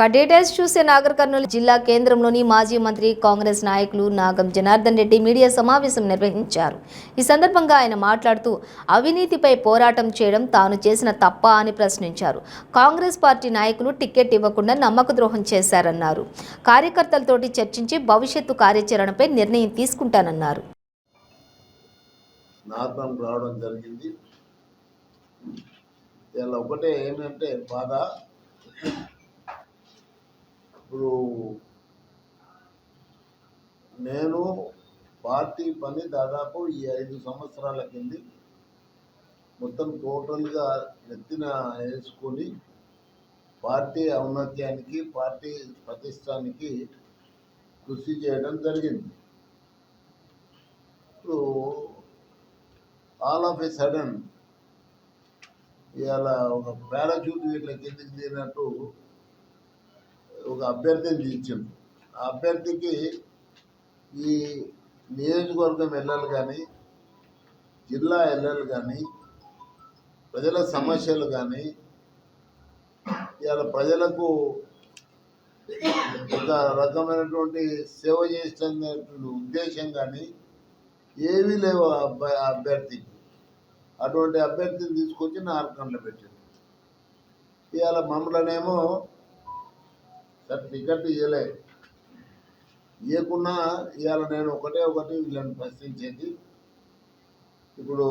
ఇక డీటెయిల్స్ చూసే నాగర్ కర్నూలు జిల్లా కేంద్రంలోని మాజీ మంత్రి కాంగ్రెస్ నాయకులు నాగం జనార్దన్ రెడ్డి మీడియా సమావేశం నిర్వహించారు. ఈ సందర్భంగా ఆయన మాట్లాడుతూ అవినీతిపై పోరాటం చేయడం తాను చేసిన తప్ప అని ప్రశ్నించారు. కాంగ్రెస్ పార్టీ నాయకులు టికెట్ ఇవ్వకుండా నమ్మక ద్రోహం చేశారన్నారు. కార్యకర్తలతోటి చర్చించి భవిష్యత్తు కార్యాచరణపై నిర్ణయం తీసుకుంటానన్నారు. రావడం జరిగింది. ఒకటే ఏంటంటే బాధ. ఇప్పుడు నేను పార్టీ పని దాదాపు ఈ ఐదు సంవత్సరాల కింది మొత్తం టోటల్గా నెత్తిన వేసుకొని పార్టీ ఔన్నత్యానికి పార్టీ ప్రతిష్టానికి కృషి చేయడం జరిగింది. ఇప్పుడు ఆల్ ఆఫ్ ఏ సడన్ ఇవాళ ఒక పారాచూట్ ఇట్లా కిందికి దిగినట్టు ఒక అభ్యర్థిని దించింది ఆ అభ్యర్థికి ఈ నియోజకవర్గం వెళ్ళాలి కానీ జిల్లా వెళ్ళాలి కానీ ప్రజల సమస్యలు కానీ ఇవాళ ప్రజలకు ఒక రకమైనటువంటి సేవ చేస్తున్నటువంటి ఉద్దేశం కానీ ఏమీ లేవు ఆ అభ్యర్థికి. అటువంటి అభ్యర్థిని తీసుకొచ్చి నార్కండ్లో పెట్టింది. ఇవాళ మమ్మల్నేమో సార్ టికెట్ ఇవ్వలే ఇవ్వకున్నా ఇవాళ నేను ఒకటే ఒకటి వీళ్ళని ప్రశ్నించేది. ఇప్పుడు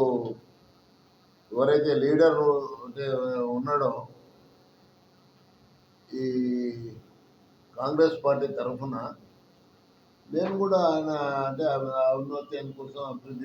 ఎవరైతే లీడర్ అంటే ఉన్నాడో ఈ కాంగ్రెస్ పార్టీ తరఫున నేను కూడా ఆయన అంటే అభివృద్ధి కోసం అభివృద్ధి